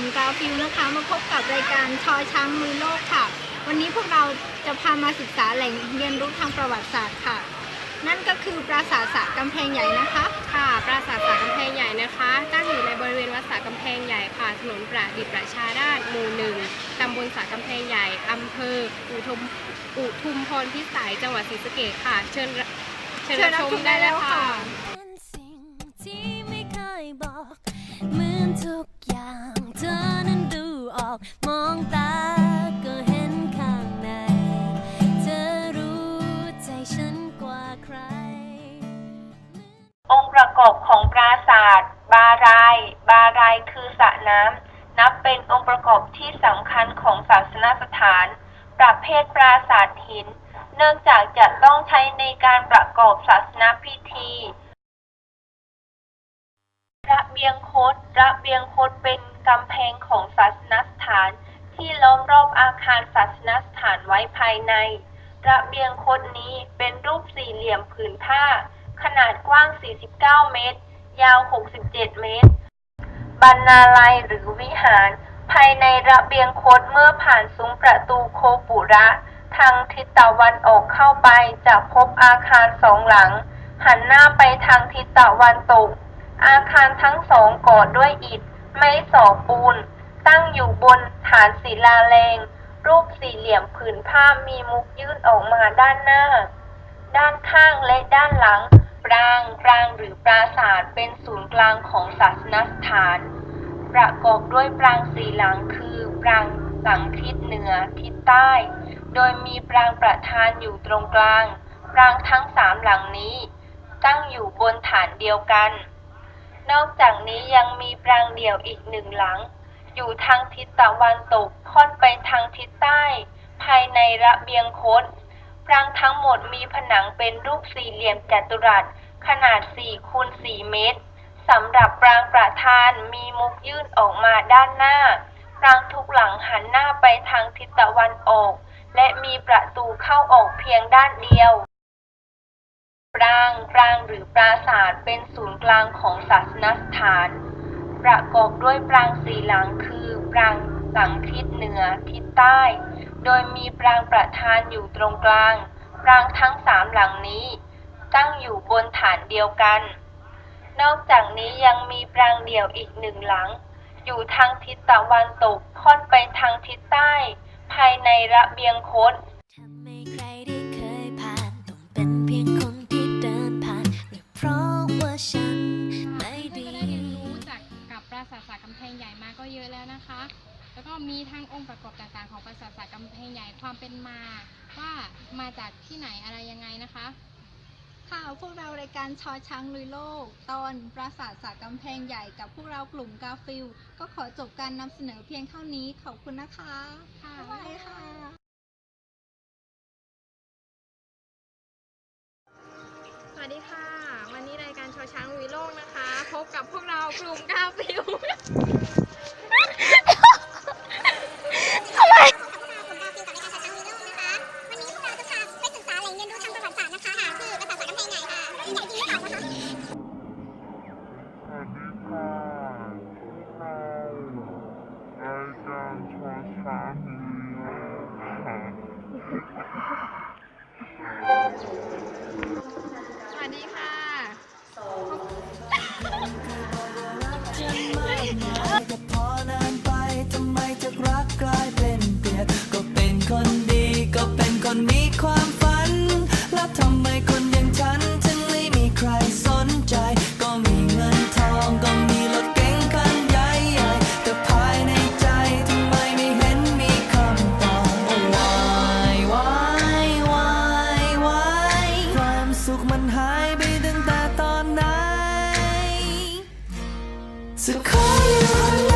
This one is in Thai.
ลุ่มกาฟิลนะคะ มาพบกับรายการชอช้างมือโลกค่ะ วันนี้พวกเราจะพามาศึกษาแหล่งเรียนรู้ทางประวัติศาสตร์ค่ะ นั่นก็คือปราสาทสระกำแพงใหญ่นะคะ ค่ะ ปราสาทสากำแพงใหญ่นะคะ ตั้งอยู่ในบริเวณวัดสากำแพงใหญ่ค่ะ ถนนประดิษฐ์ประชาราษฎร์หมู่หนึ่งตำบลสากำแพงใหญ่อำเภออุทุมอุทุมพรพิสัยจังหวัดศรีสะเกษค่ะ เชิญเชิญชมได้แล้วค่ะ เหมือนทุก มองตาก็เห็นข้างใน เธอรู้ใจฉันกว่าใคร องค์ประกอบของปราสาท บาราย บารายคือสระน้ำ นับเป็นองค์ประกอบที่สำคัญของศาสนสถาน ประเภทปราสาทหิน เนื่องจากจะต้องใช้ในการประกอบศาสนพิธี ระเบียงคด ระเบียงคดเป็นกำแพงของศาสนสถานที่ล้อมรอบอาคารศาสนสถานไว้ภายใน ระเบียงคดนี้เป็นรูปสี่เหลี่ยมผืนผ้า ขนาดกว้าง 49 เมตร ยาว 67 เมตร บรรณาลัยหรือวิหาร ภายในระเบียงคดเมื่อผ่านซุ้มประตูโคปุระ ทางทิศตะวันออกเข้าไปจะพบอาคารสองหลัง หันหน้าไปทางทิศตะวันตก อาคารทั้งสองก่อด้วยอิฐ ไม้สอปูน ตั้งอยู่บนฐานศิลาแรง รูปสี่เหลี่ยมผืนผ้ามีมุกยื่นออกมาด้านหน้า ด้านข้างและด้านหลัง ปราง ปรางหรือปราสาทเป็นศูนย์กลางของศาสนสถาน ประกอบด้วยปรางสี่หลังคือ ปรางหลังทิศเหนือ ทิศใต้ โดยมีปรางประธานอยู่ตรงกลาง ปรางทั้งสามหลังนี้ ตั้งอยู่บนฐานเดียวกัน นอกจากนี้ยังมีปรางเดี่ยวอีกหนึ่งหลัง อยู่ทางทิศตะวันตกค่อนไปทางทิศใต้ ภายในระเบียงคดปรางทั้งหมดมีผนังเป็นรูปสี่เหลี่ยมจัตุรัส ขนาด4คูณ4เมตรสำหรับปรางประธานมีมุกยื่นออกมาด้านหน้า ปรางทุกหลังหันหน้าไปทางทิศตะวันออก และมีประตูเข้าออกเพียงด้านเดียว ปราง ปรางหรือปราสาทเป็นศูนย์กลางของศาสนสถาน ประกอบด้วยปรางสี่หลังคือ ปรางหลังทิศเหนือ ทิศใต้ โดยมีปรางประธานอยู่ตรงกลาง ปรางทั้งสามหลังนี้ ตั้งอยู่บนฐานเดียวกัน นอกจากนี้ยังมีปรางเดี่ยวอีกหนึ่งหลัง อยู่ทางทิศตะวันตกค่อนไปทางทิศใต้ ภายในระเบียงคด แล้วก็มีทั้งองค์ประกอบต่างๆ ของปราสาทสากำแพงใหญ่ความเป็นมา ว่ามาจากที่ไหนอะไรยังไงนะคะ ค่ะพวกเรารายการชอช้างลุยโลก ตอนปราสาทสระกำแพงใหญ่กับพวกเรากลุ่มกาฟิลก็ขอจบการนำเสนอเพียงเท่านี้ขอบคุณนะคะค่ะบ๊ายบายค่ะสวัสดีค่ะ วันนี้รายการชอช้างวีโลกนะคะ พบกับพวกเรากลุ่มกาฟิว สวัสดีค่ะ Sıkayım.